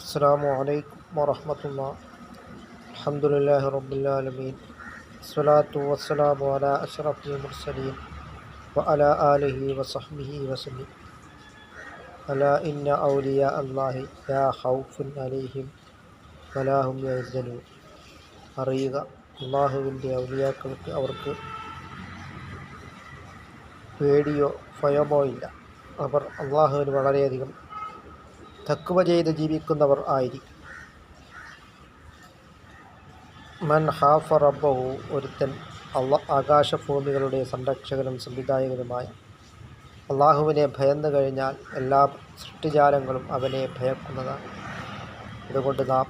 السلام عليكم ورحمة الله الحمد لله رب العالمين الصلاة والسلام على أشرف المرسلين وعلى آله وصحبه وسلم ألا إن أولياء الله لا خوف عليهم ولا هم يحزنون അറിയുക അള്ളാഹുവിൻ്റെ ഔലിയാക്കൾക്ക് അവർക്ക് പേടിയോ ഭയമോ ഇല്ല അവർ അള്ളാഹുവിന് വളരെയധികം തക്കുവ ചെയ്ത് ജീവിക്കുന്നവർ ആയിരിക്കും മൻ ഹാഫ റബ്ബഹു ഒരുത്തൻ അള്ള ആകാശഭൂമികളുടെ സംരക്ഷകനും സംവിധായകനുമായ അള്ളാഹുവിനെ ഭയന്നു കഴിഞ്ഞാൽ എല്ലാ സൃഷ്ടിജാലങ്ങളും അവനെ ഭയക്കുന്നതാണ്. അതുകൊണ്ട് നാം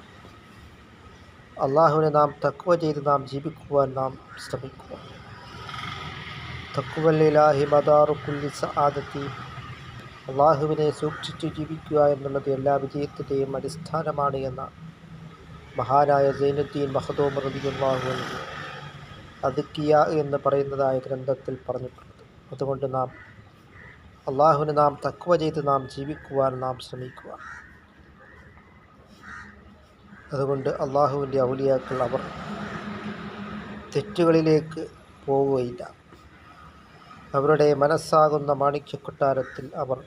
അള്ളാഹുവിനെ നാം തക്കുവ ചെയ്ത് നാം ജീവിക്കുവാൻ നാം ശ്രമിക്കുക. തക്കുവല്ലിലാഹി മദാറുക്കുല്ലി സആദത്തി അള്ളാഹുവിനെ സൂക്ഷിച്ചു ജീവിക്കുക എന്നുള്ളത് എല്ലാ വിജയത്തിന്റെയും അടിസ്ഥാനമാണ് എന്ന മഹാനായ സൈനുദ്ദീൻ മഹദൂം റബിയുള്ളാഹു അതുക്കിയ എന്ന് പറയുന്നതായ ഗ്രന്ഥത്തിൽ പറഞ്ഞിട്ടുള്ളത് അതുകൊണ്ട് നാം അള്ളാഹുവിന് നാം തക്കുവ ചെയ്ത് നാം ജീവിക്കുവാൻ നാം ശ്രമിക്കുക. അതുകൊണ്ട് അള്ളാഹുവിന്റെ ഔലിയാക്കൾ അവർ തെറ്റുകളിലേക്ക് പോവുകയില്ല. അവരുടെ മനസ്സാകുന്ന മാണിക്യക്കൊട്ടാരത്തിൽ അവർ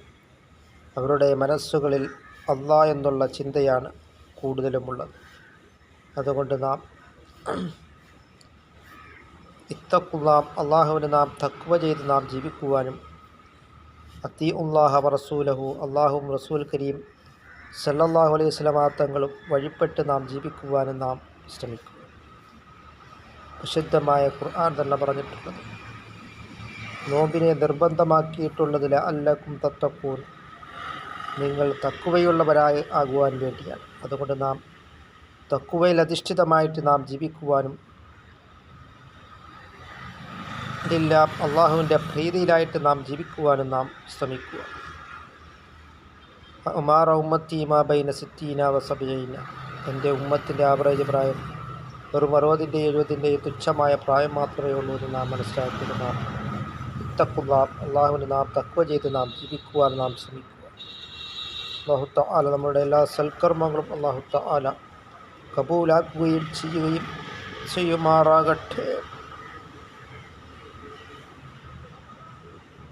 അവരുടെ മനസ്സുകളിൽ അല്ല എന്നുള്ള ചിന്തയാണ് കൂടുതലുമുള്ളത്. അതുകൊണ്ട് നാം ഇത്തക്കുള്ളാം അള്ളാഹുവിന് നാം തക്വ ചെയ്ത് നാം ജീവിക്കുവാനും അത്തി ഉള്ളാഹ റസൂലഹു അള്ളാഹും റസൂൽ കരീം സല്ലാഹു അലൈഹി സ്വലമാ വഴിപ്പെട്ട് നാം ജീവിക്കുവാനും നാം ശ്രമിക്കും. വിശുദ്ധമായ ഖുർആൻ തന്നെ പറഞ്ഞിട്ടുള്ളത്. നോമ്പിനെ നിർബന്ധമാക്കിയിട്ടുള്ളതിൽ അല്ലക്കും തത്തക്കൂൻ. നിങ്ങൾ തക്കുവയുള്ളവരായി ആകുവാൻ വേണ്ടിയാണ്. അതുകൊണ്ട് നാം തക്കുവയിൽ അധിഷ്ഠിതമായിട്ട് നാം ജീവിക്കുവാനും ഇതെല്ലാം അള്ളാഹുവിന്റെ പ്രീതിയിലായിട്ട് നാം ജീവിക്കുവാനും നാം ശ്രമിക്കുക. ഉമാറ ഉമ്മത്തി മാബൈന സിറ്റീന വസബൈന എന്റെ ഉമ്മത്തിന്റെ ആവറേജ് പ്രായം വെറും അറുപതിന്റെ എഴുപതിന്റെ തുച്ഛമായ പ്രായം മാത്രമേ ഉള്ളൂ എന്ന് നാം മനസ്സിലാക്കിയത്. നാം അള്ളാഹുവിന്റെ നാം തക്വ ചെയ്ത് നാം ജീവിക്കുവാൻ നാം ശ്രമിക്കുക. അള്ളാഹു താല നമ്മുടെ എല്ലാ സൽക്കർമ്മങ്ങളും അള്ളാഹു താല കബൂലാക്കുകയും ചെയ്യുകയും ചെയ്യുമാറാകട്ടെ.